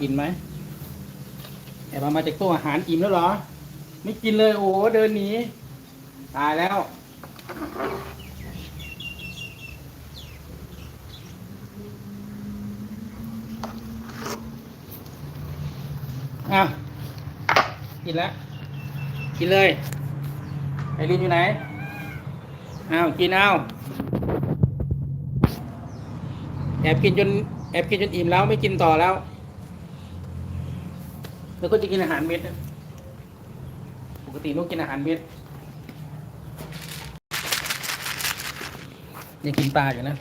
กินไหมแอบเอามาจากตู้อาหารอิ่มแล้วเหรอ ไม่กินเลย โอ้เดินหนีตายแล้วอ้ากินแล้ว กินเลยไอรินอยู่ไหนอ้าวกินเอาแอบกินจนแอบกินจนอิ่มแล้วไม่กินต่อแล้ว แล้วก็จะกินอาหารเม็ดนะปกตินุกกินอาหารเม็ดยังกินปลาอยู่นะ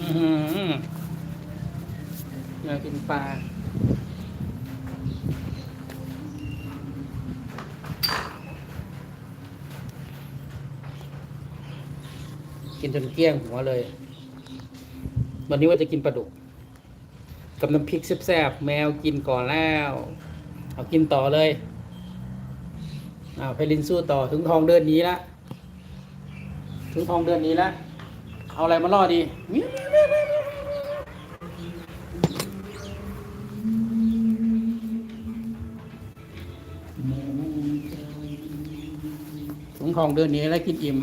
อือหืออยากกิน ปลากินจนเกลี้ยงหัวเลย วันนี้ว่าจะกินปลาดุก กับน้ำพริกแซ่บๆแมวกินก่อนแล้ว เอากินต่อเลยอ้าวไพลินสู้ต่อถึงทองเดินนี้ละ ถึงทองเดินนี้ละ เอาอะไรมาล่อดีถุง ทองเดินหนี้และกินอิ่ม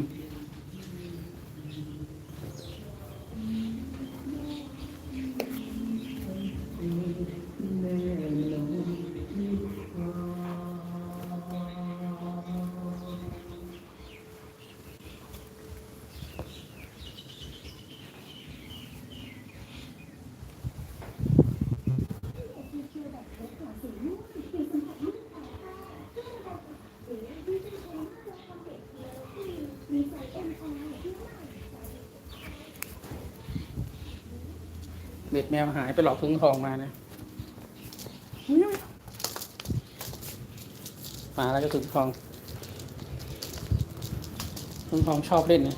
เบ็ดแมวหายไปหลอกถุงทองมานะมาแล้วก็ถุงทองถุงทองชอบเล่นนะ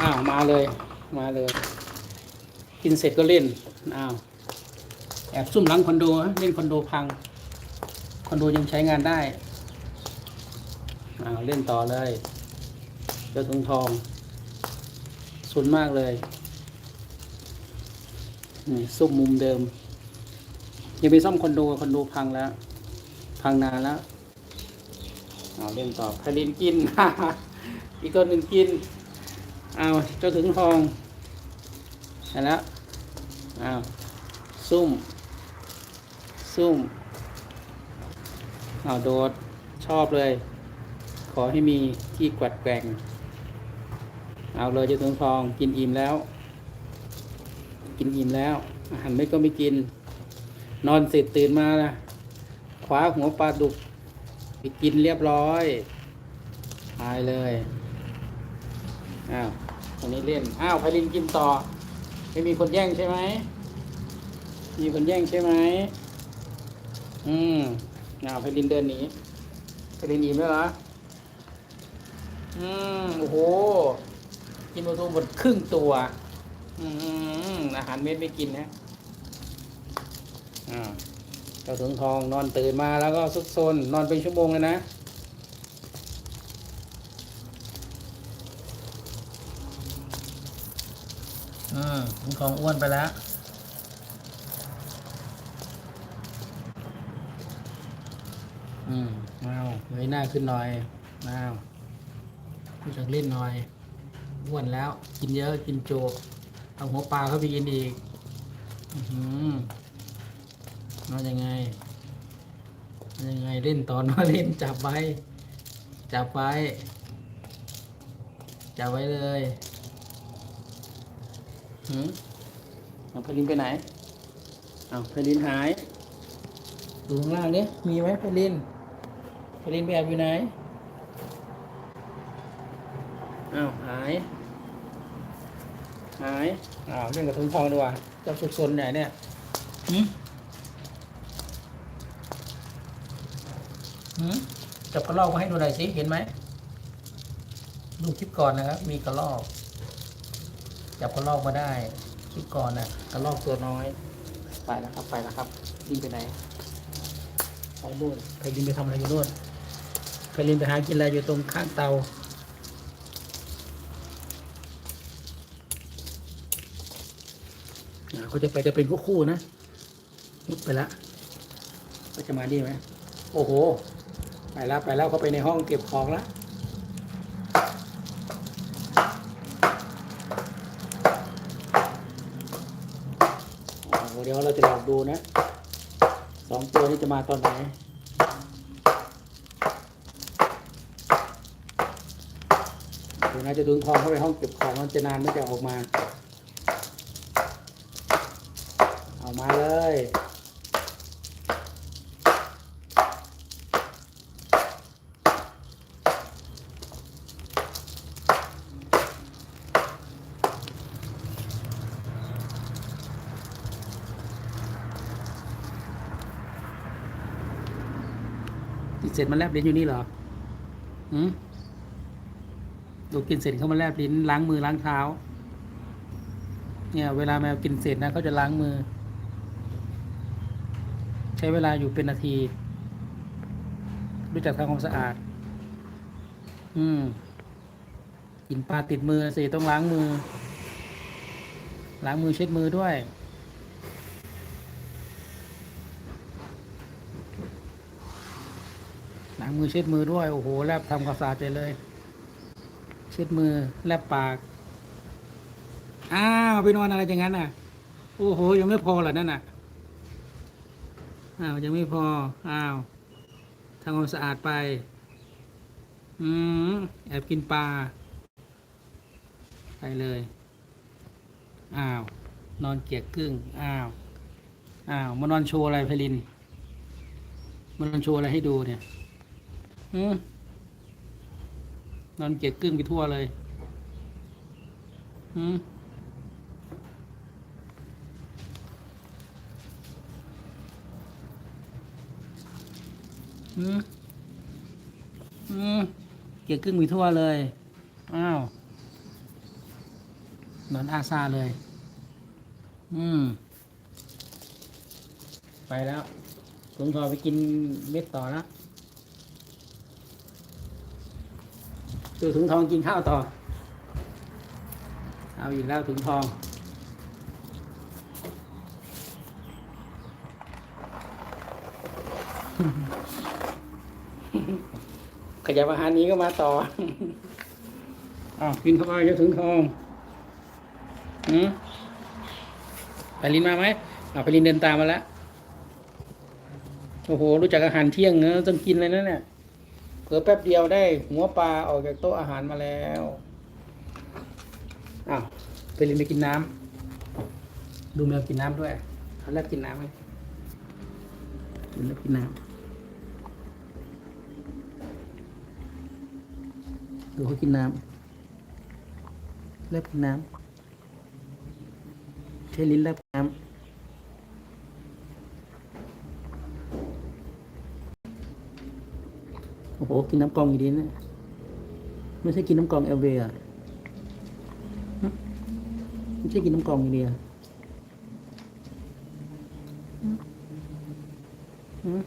อ้าวมาเลย มาเลย กินเสร็จก็เล่นอ้าวแอบซุ่มหลังคอนโดเล่นคอนโดพังคอนโดยังใช้งานได้อ้าวเล่นต่อเลยเจ้าถุงทองสุนมากเลย ซุ่มมุมเดิม ยังไปซ่อมคอนโดคอนโดพังแล้ว พังนานแล้วเอาเล่นต่อพลินกิน อีกตัวหนึ่งกิน เอาเจ้าถึงทองเห็นแล้วเอาซุ่ม ซุ่มเอาโดด ชอบเลย ขอให้มีที่กวัดแกงเอาเลยเจ้าถึงทองกินอิ่มแล้ว กินอิ่มแล้ว อาหารไม่ก็ไม่กิน นอนเสร็จตื่นมานะคว้าหัวปลาดุกไปกินเรียบร้อยตายเลยอ้าวตอนนี้เล่นอ้าวไพลินกินต่อไม่มีคนแย่งใช่ไหมมีคนแย่งใช่ไหมอืมอ้าวไพลินเดินหนีไพลินอิ่มแล้วเหรออืมโอ้โหกินปลาทูหมดครึ่งตัว อืมอาหารเม็ดไม่กินนะอ่าเจ้าถุงทองนอนตื่นมาแล้วก็ซุกซนนอนเป็นชั่วโมงเลยนะอืมถุงทองอ้วนไปแล้วอืมเอาเงยหน้าขึ้นหน่อยเอารู้จักเล่นหน่อยอ้วนแล้ว กินเยอะกินโจก เอาหัวปลาเข้าไปกินอีกอือหือนอนยังไงนอนยังไงเล่นตอนมาเล่นจับไว้ จับไว้ จับไว้เลยหืมเอาพลินไปไหนเอาพลินหาย ดูข้างล่างนี้มีไหมพลินพลินไปแอบอยู่ไหนอ้าวหาย หายอ้าวเล่นกับทุงทองดีกว่าเจ้าสุกซนไหนเนี่ยหืมหืมเจ้าจับกระรอกมาให้ดูหน่อยสิ เห็นไหม ดูคลิปก่อนนะครับ มีกระรอก จับกระรอกมาได้ คลิปก่อนนะกระรอกตัวน้อย ไปแล้วครับ ไปแล้วครับลินไปไหนไปนู่นไปลินไปทำอะไรอยู่นู่นไปลินไปหากินอะไรอยู่ตรงข้างเตา อ่า เขาจะไปจะเป็นคู่คู่ๆนะมุดไปละก็จะมาดีไหมโอ้โห ไปแล้วไปแล้วเขาไปในห้องเก็บของแล้วเดี๋ยวเราจะลองดูนะสองตัวนี้จะมาตอนไหนเดี๋ยวน่าจะดึงทองเข้าไปห้องเก็บของมันจะนานไม่จะออกมาเลย กินเสร็จมันแลบลิ้นอยู่นี่เหรอหืมดูกินเสร็จเขามาแลบลิ้นล้างมือล้างเท้า เนี่ย เวลาแมวกินเสร็จนะเขาจะล้างมือ ใช้เวลาอยู่เป็นนาที รู้จักทำความสะอาด อืมกินปลาติดมือสิต้องล้างมือ ล้างมือเช็ดมือด้วย ล้างมือเช็ดมือด้วย โอ้โห แลบทำความสะอาดเลย เช็ดมือแลบปาก อ้าวไปนอนอะไรอย่างนั้นน่ะ โอ้โห ยังไม่พอเหรอนั่นน่ะ อ้าวยังไม่พอ อ้าวทำความสะอาดไป อืมแอบกินปลา ไปเลย อ้าว นอนเกียกกึ้งอ้าว อ้าวมานอนโชว์อะไรพลินมานอนโชว์อะไรให้ดูเนี่ย อืมนอนเกียกกึ้งไปทั่วเลย อืม อืมอืมเกียร์กึ่งมีทั่วเลย อ้าว นอนอาซาเลย อืม ไปแล้วถุงทองไปกินเม็ดต่อแล้วดูถุงทองกินข้าวต่อ เอาอีกแล้วถุงทอง ขยับอาหารนี้ก็มาต่ออ้าวกินเข้าไปจ้าถุงทองอืมไปลินมาไหมอ่าไปลินเดินตามมาแล้วโอ้โห รู้จักอาหารเที่ยงเนอะต้องกินเลยนะเนี่ยเผื่อแป๊บเดียวได้ หัวปลาออกจากโต๊ะอาหารมาแล้วอ้าวไปลินไปกินน้ำดูแมวกินน้ำด้วยเขาแลบกินน้ำไหมกินกินน้ำ ดูเขากินน้ำแลบกินน้ำใช้ลิ้นแลบน้ำโอ้โห กินน้ำกรองอยู่ดีนะ ไม่ใช่กินน้ำกรองเอลเวอะไม่ใช่กินน้ำกรองอยู่ดีอะอืมอืม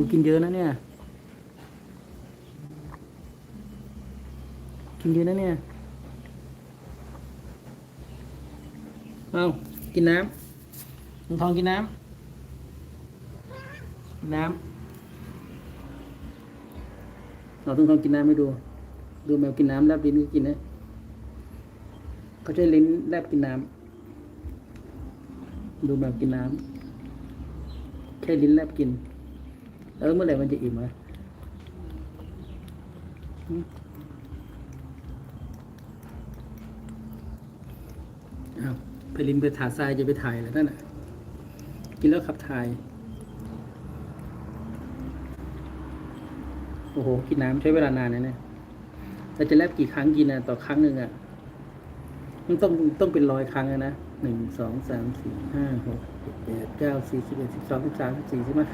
กูกินเยอะนะเนี่ย กินเยอะนะเนี่ย เอากินน้ำลุงทองกินน้ำกินน้ำเราต้องทองกินน้ำให้ดู ดูแมวกินน้ำแลบลิ้นก็กินนะเขาใช้ลิ้นแลบกินน้ำ ดูแมวกินน้ำ แค่ลิ้นแลบกิน เออเมื่อไหร่มันจะอิ่มอืมอ้าวไปลินไปถาทรายจะไปถ่ายแล้วนั่นน่ะ กินแล้วขับถ่าย โอ้โห กินน้ำใช้เวลานานนะเนี่ยเราจะแลบกี่ครั้งกินอะ ต่อครั้งหนึ่งอะ มันต้องต้องเป็นร้อยครั้งนะหนึ่งสองสามสี่ห้าหกเจ็ดแปดเก้าสี่สิบเอ็ดสิบสองสิบสามสิบสี่สิบห้า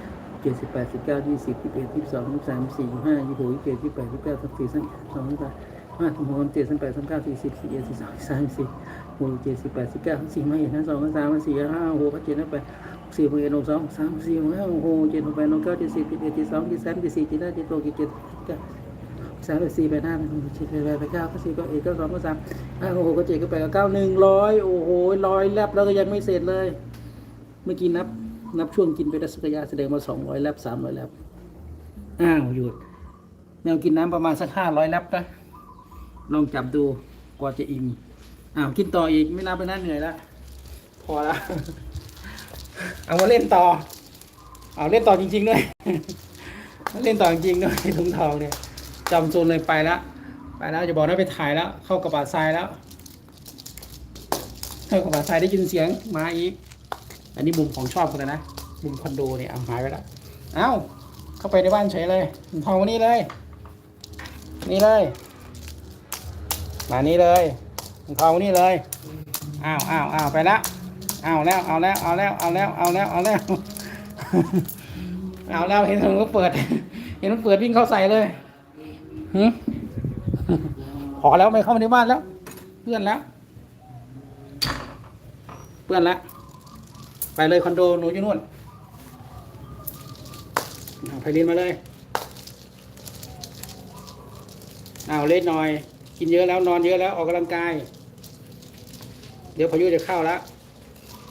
จ็ดสิบแปดสิบเก้ายี่สิบยี่สิบเอ็ดยี่สิบสองยี่สิบสามสิบสี่ห้ายี่สิบหกยี่สิบเจ็ดยี่สิบแปดยี่สิบเก้าสามสี่สามสองสามห้าสิบหกสิบเจ็ดสิบแปดสิบเก้าสี่สิบสี่เอ็ดสี่สองสี่สามสี่หกเจ็ดสิบแปดสิบเก้าสี่ห้าเอ็ดห้าสองห้าสามห้าสี่ห้าหกเจ็ดห้าแปดสี่หกเอ็ดหกสองสามสี่ห้าหกเจ็ดหกแปดหกเก้าเจ็ดสิบเจ็ดเอ็ดเจ็ดสองเจ็ดสามเจ็ดสี่เจ็ดห้าเจ็ดหกเจ็ดเจ็ดเก้าสามสี่แปดห้าเจ็ดแปดแปดแปดเก้าก็สี่ก็เอ็ดก็สองก็สามห้าหกก็เจ็ดก็แปดก็เก้าหนึ่งร้อยโอ้โหร้อยแลบแล้วก็ยังไม่เสร็จเลย เมื่อกี้นับ นับช่วงกินไปได้สักระยะแสดงว่าสองร้อยแลบสามร้อยแลบอ้าวหยุดแมวกินน้ำประมาณสักห้าร้อยแลบนะลองจับดูกว่าจะอิ่มอ้าวกินต่ออีกไม่นับไปนั่นเหนื่อยแล้วพอละเอามาเล่นต่อ เอาเล่นต่อจริงๆด้วยเล่นต่อจริงๆด้วยถุงทองเนี่ยจำโซนเลยไปล้วไปแล้วจะบอกนะไปถ่ายแล้ว เข้ากระบะทรายแล้วเข้ากระบะทรายได้ยินเสียงมาอีก อันนี้มุมของชอบกันเลยนะ มุมคอนโดเนี่ยเอาหายไปแล้วเอ้า เข้าไปในบ้านเฉยเลยทองวันนี้เลย นี่เลย มานี่เลยทองวันนี้เลยอ้าวอ้าวอ้าวไปล้วอ้าแล้วเอาแล้วเอาแล้วเอาแล้วเอาแล้วเอาแล้วเอาแล้วเห็นมันก็เปิด เห็นมันเปิดวิ่งเข้าใส่เลยหืมพอแล้วไม่เข้ามาในบ้านแล้ว เพื่อนแล้ว เพื่อนแล้ว ไปเลยคอนโดหนูอยู่นู่นไปเรียนมาเลยเอาเล่นหน่อย กินเยอะแล้วนอนเยอะแล้วออกกำลังกาย เดี๋ยวพายุจะเข้าแล้ว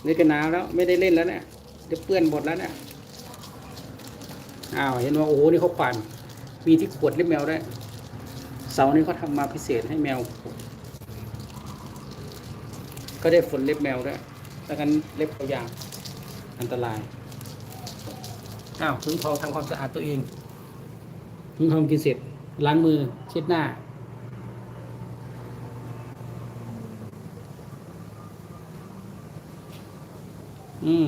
นี่ก็หนาวแล้ว ไม่ได้เล่นแล้วเนี่ยเดี๋ยวเปื้อนหมดแล้วเนี่ยอ้าวเห็นว่าโอ้โหนี่เขาปั่นมีที่ขวดเล็บแมวด้วยเสานี้เขาทำมาพิเศษให้แมว ก็ได้ฝนเล็บแมวด้วยดังนั้นเล็บเขายาว อันตรายอ้าวถึงทองทำความสะอาดตัวเองถึงทองกินเสร็จล้างมือเช็ดหน้า อืม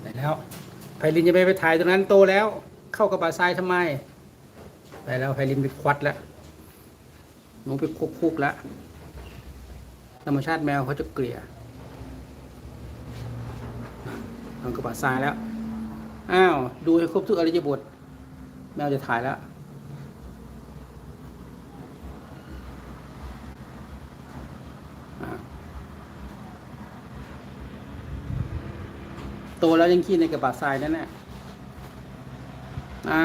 ไปแล้วไพลินจะไปไปถ่ายตรงนั้นโตแล้ว เข้ากระบะทรายทำไม ไปแล้วไพลินไปควัดแล้วหนูไปคุกคุกแล้ว ธรรมชาติแมวเขาจะเกลี่ยทำกระบะทรายแล้ว อ้าว ดูให้ครบทุกอริยบท แมวจะถ่ายแล้ว โตแล้วยังขี้ในกระบะทรายนั่นแหละอ้า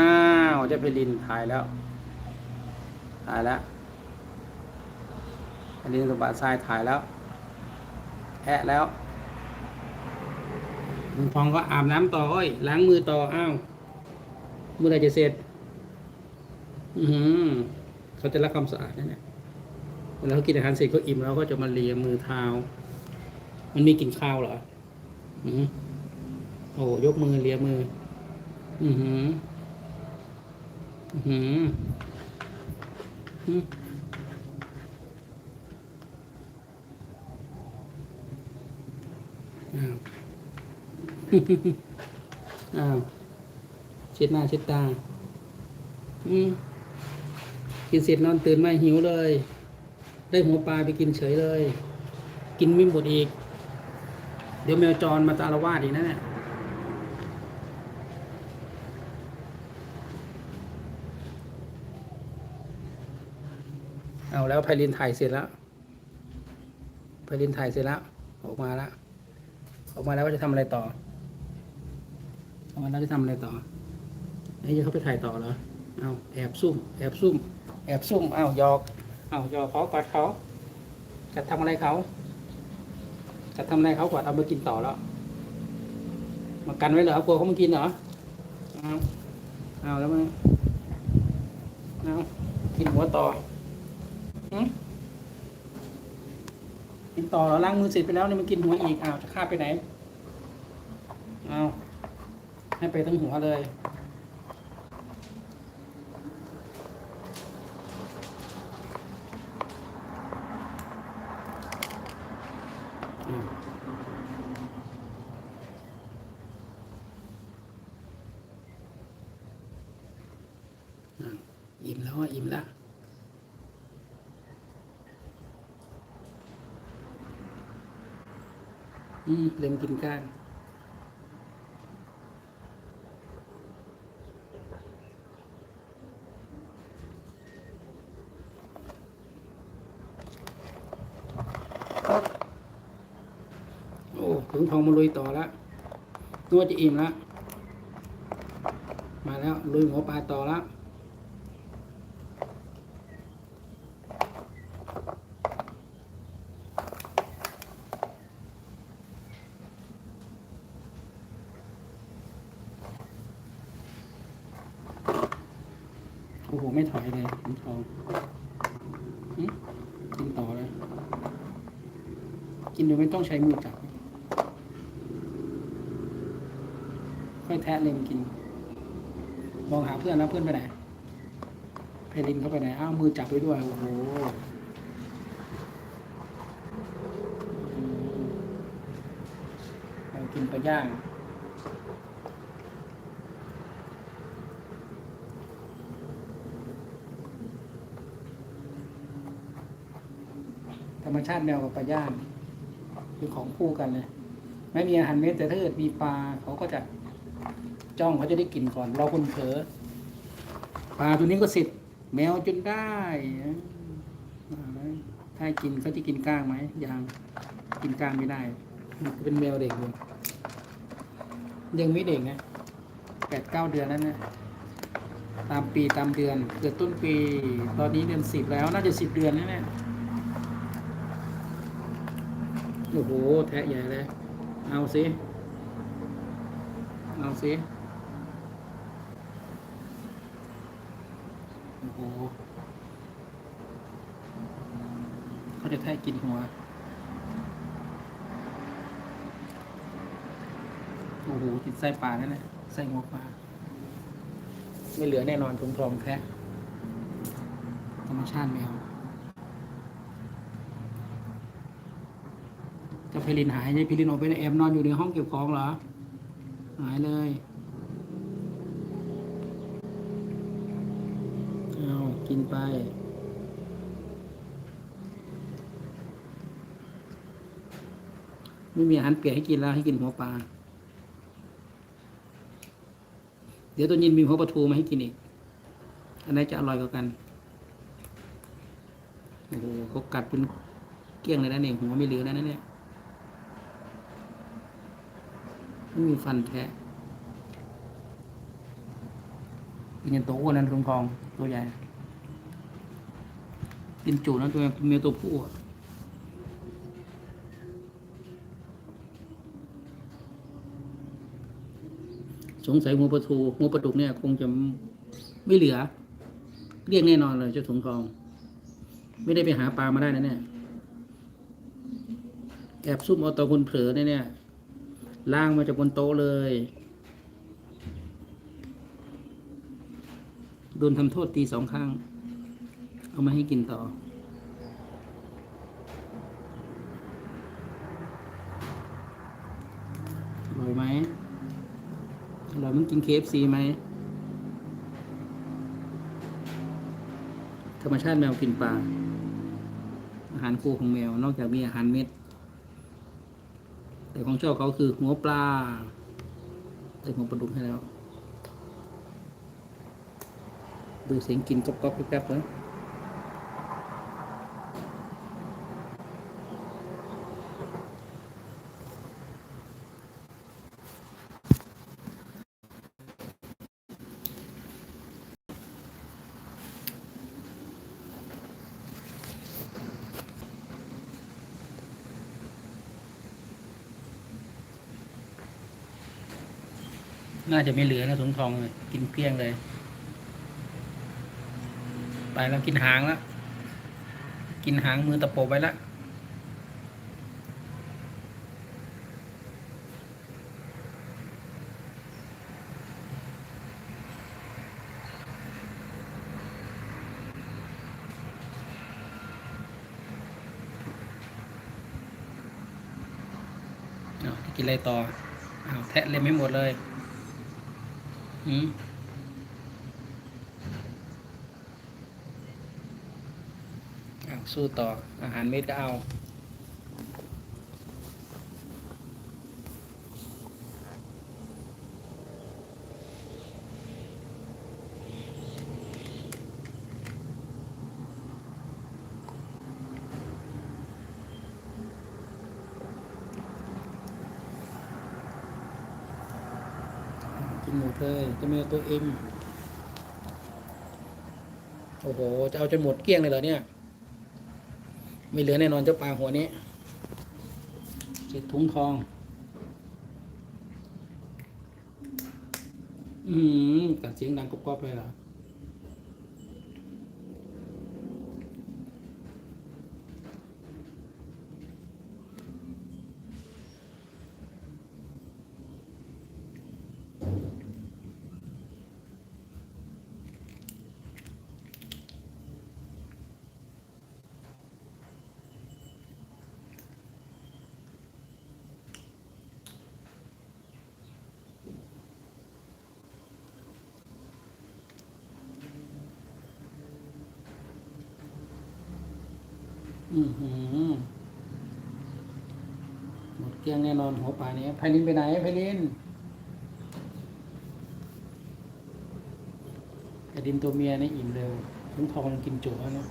วเจะไปลินถ่ายแล้ว ถ่ายแล้ว ไปลินกระบะทรายถ่ายแล้วแอะแล้วลุงทองก็อาบน้ำต่ออ้ยล้างมือต่ออ้าวเมื่อไรจะเสร็จ อือเขาจะรักความสะอาดนั่นแหละเวลาเขากินอาหารเสร็จเขาอิ่มแล้วก็จะมาเลียมือเท้า มันมีกลิ่นข้าวเหรอ อือหือโอ้ยกมือเลียมือ อือหือ อือหือ อ้าวอ้าวเช็ดหน้าเช็ดตา อืมกินเสร็จนอนตื่นมาหิวเลย ได้หัวปลาไปกินเฉยเลย กินไม่หมดอีก เดี๋ยวแมวจรมาตาละวาดอีกนะเนี่ยเอาแล้วไพลินถ่ายเสร็จแล้วไพลินถ่ายเสร็จแล้ว ออกมาแล้ว ออกมาแล้วว่าจะทำอะไรต่อออกมาแล้วจะทำอะไรต่อไอ้ยจะเข้าไปถ่ายต่อเหรอเอาแอบซุ่มแอบซุ่มแอบซุ่มเอาหยอกเอาหยอกเขากอดเขาจะทำอะไรเขาจะทำอะไรเขาก่อนเอามากินต่อแล้วมากันไว้เหรอกลัวเขามากินเหรอเอาเอาแล้วมันเอากินหัวต่อหึ กินต่อแล้วล้างมือเสร็จไปแล้วเนี่ยมันกินหัวอีกอ้าวจะฆ่าไปไหนเอาให้ไปทั้งหัวเลยอืมอิ่มแล้วอะอิ่มแล้ว อืมเล็มกินก้างโอ้ถึงทองมาลุยต่อแล้วนวดจะอิ่มแล้วมาแล้วลุยหัวปลาต่อแล้ว โอ้โห ไม่ถอยเลยขุนทองหึกินต่อเลย กินโดยไม่ต้องใช้มือจับ ค่อยแทะเล็มกิน มองหาเพื่อนแล้วเพื่อนไปไหนเพลินเข้าไปไหน อ้าวมือจับไว้ด้วย โอ้โหเอากินไปลาย่างธรรมชาติแมวกับปลาย่าง คือของคู่กันเลยไม่มีอาหารเม็ดแต่ถ้าเกิดมีปลาเขาก็จะจ้องเขาจะได้กินก่อน เราคนเผลอปลาตัวนี้ก็สิทธิ์แมวจนได้ถ้ากินเขาจะกินก้างไหมยังกินก้างไม่ได้เป็นแมวเด็กอยู่ยังไม่เด็กนะแปดเก้าเดือนแล้วนะตามปีตามเดือน เกิดต้นปี ตอนนี้เดือนสิบแล้ว น่าจะสิบเดือนแล้วเนี่ย โอ้โห แทะใหญ่เลย เอาสิ เอาสิ โอ้โหเขาจะแทะกินหัว โอ้โหกินไส้ปลานั่นะไส้หัวปลา ไม่เหลือแน่นอนถุงทองแทะธรรมชาติแมว จะเพลินหายยายพิลินออกไปแอบนอนอยู่ในห้องเก็บของเหรอ หายเลยเอากินไปไม่มีอาหารเปียกให้กินแล้วให้กินหัวปลา เดี๋ยวตัวยินมีหัวปลาทูมาให้กินอีก อันไหนจะอร่อยกว่ากัน โอ้โหเขากัดเป็นเกลี้ยงเลยนะเนี่ยหัวไม่เหลือแล้วนะเนี่ย ไม่มีฟันแทะเป็นตัวอ้วนนั้นทองทองตัวใหญ่กินจูนะตัวเมียตัวผู้อะสงสัยหัวปลาทูหัวปลาดุกเนี่ย คงจะไม่เหลือ เรียกแน่นอนเลยเจ้าถุงทอง ไม่ได้ไปหาปลามาได้นะเนี่ยแอบซุ่มเอาตอคนเผลอเนี่ย ล่างมาจากบนโต๊ะเลยโดนทำโทษตีสองครั้งเอามาให้กินต่อ อร่อยไหมอร่อยมันกินเคฟซีไหม ธรรมชาติแมวกินปลา อาหารคู่ของแมวนอกจากมีอาหารเม็ด แต่ของชอบเขาคือหัวปลาใส่หัวปลาดุกให้แล้ว ดูเสียงกินก๊อบก๊อบแป๊บๆเลยน่า จะไม่เหลือนะถุงทองเลยกินเกลี้ยงเลย ไปแล้วกินหางแล้วกินหางมือตะโปบไปแล้วเอาะกินอะไรต่อเอาแทะเลยไม่หมดเลย อืมอ้าวสู้ต่ออาหารเม็ดก็เอา นหมดเลยเจะมีตัวเอ็มโอ้โห จะเอาจนหมดเกลี้ยงเลยเหรอเนี่ย ไม่เหลือแน่นอนเจ้าปลาหัวนี้เจ็ดถุงทอง อืมกัดเสียงดังกรอบๆเลยเหรอ อือหือหมดเกลี้ยงแน่นอนหัวปลาเนี้ยไพลินไปไหนไพลินไพลินตัวเมียนี่อิ่มเร็วถึงทองกินจุแล้วนะ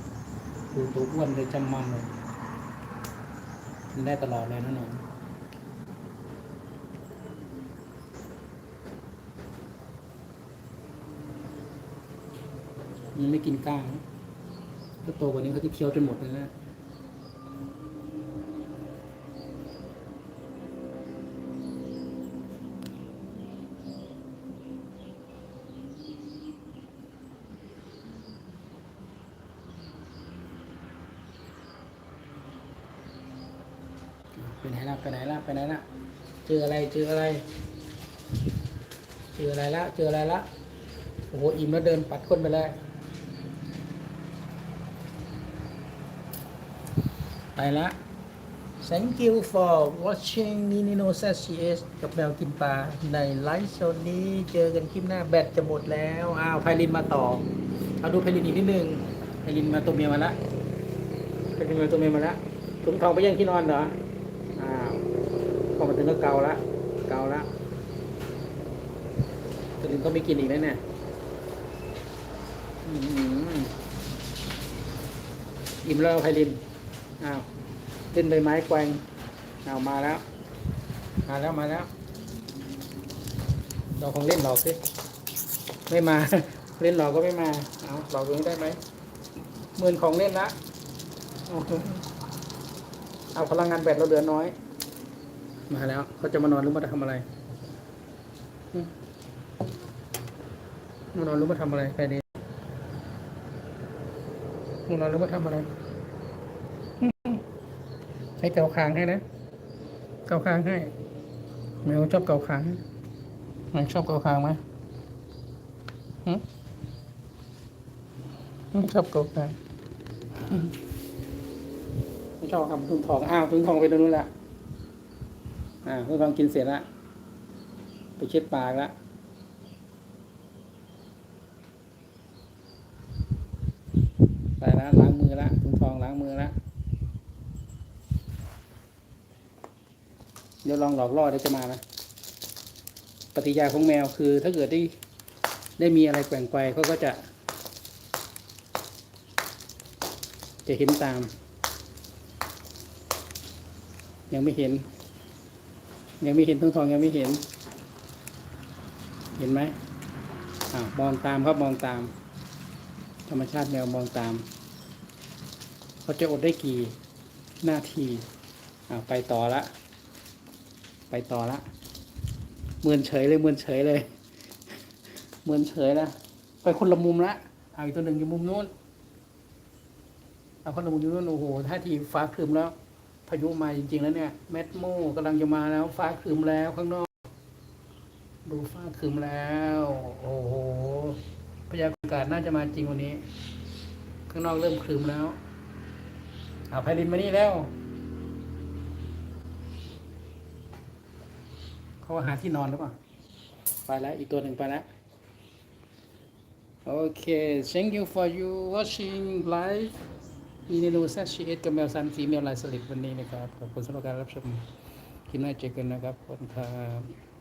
ดูตัวอ้วนเลยจำมันเลยกินได้ตลอดเลยนะหนูมันไม่กินก้างถ้าโตกว่านี้เขาจะเคี้ยวจนหมดเลยนะ ไปไหนล่ะไปไหนล่ะไปไหนล่ะเจออะไรเจออะไรเจออะไรละเจออะไรละโอ้โหอิ่มแล้วเดินปัดก้นไปเลยไปละ thank you for watching Nino s a s s กับแมวกินปลาในไลฟ์สดนี้เจอกันคลิปหน้าแบตจะหมดแล้ว อ้าวไพลินมาต่อ เอาดูไพลินอีกนิดนึงไพลินมาตัวเมียมาละไพลินมาตัวเมียมาละถุงทองไปย่งที่นอนเหรอึงก็เกาละเกาละตัวนึงก็ไม่กินอีกแล้วเนี่ยอื้อหืออิ่มแล้วไพลินอ้าวเล่นใบไม้แกว่งอ้าวมาแล้ว มาแล้วมาแล้วเราคงเล่นหลอกสิไม่มา เล่นหลอกก็ไม่มาเอาหลอกตัวนี้ได้ไหมหมื่นของเล่นละโอ้โหเอาพลังงานแบตเราเหลือน้อย มาแล้ว เขาจะมานอนหรือมาทำอะไรมานอนหรือมาทำอะไรใครดีมานอนหรือมาทำอะไร ให้เกาคางให้นะ เกาคางให้แมวชอบเกาคางไหมชอบเกาคางไหมหึชอบเกาคางไม่ชอบทำทุ่งทองอ้าวทุ่งทองไปตรงนู้นละ อ่าเพื่อความกินเสร็จละไปเช็ดปากละไปละล้างมือละถุงทองล้างมือละเดี๋ยวลองหลอกล่อเดี๋ยวจะมานะปฏิยาของแมวคือ ถ้าเกิดได้ได้มีอะไรแกว่งไกวเขาก็จะ จะเห็นตาม ยังไม่เห็น ยังไม่เห็นทั้งทองยังไม่เห็น เห็นไหมอ่ามองตามครับมองตาม ธรรมชาติแมวมองตามเขาจะอดได้กี่หน้าทีอ่าไปต่อละ ไปต่อละเมือนเฉยเลยเมือนเฉยเลยเมือนเฉยละไปคนละมุมละเอาอีกตัวหนึ่งอยู่มุมนู้นเอาคนละมุมอยู่นู้นโอ้โหท่าทีฟ้าครึมแล้วายุมาจริงๆแล้วเนี่ยเม็ดโม่กำลังจะมาแล้วฟ้าครึมแล้วข้างนอก ดูฟ้าครึมแล้ว โอ้โหพยากรณ์อากาศน่าจะมาจริงวันนี้ ข้างนอกเริ่มครึมแล้วเอาไพลินมานี่แล้วเขาหาที่นอนหรือเปล่าไปแล้วอีกตัวหนึ่งไปแล้วโอเค thank you for you watching live มีเมนูแซชชีเอสกับแมวซันสีแมวลายสลิดวันนี้นะครับ ขอบคุณสำหรับการรับชมคลิปหน้าเจอกันนะครับขอบคุณครับ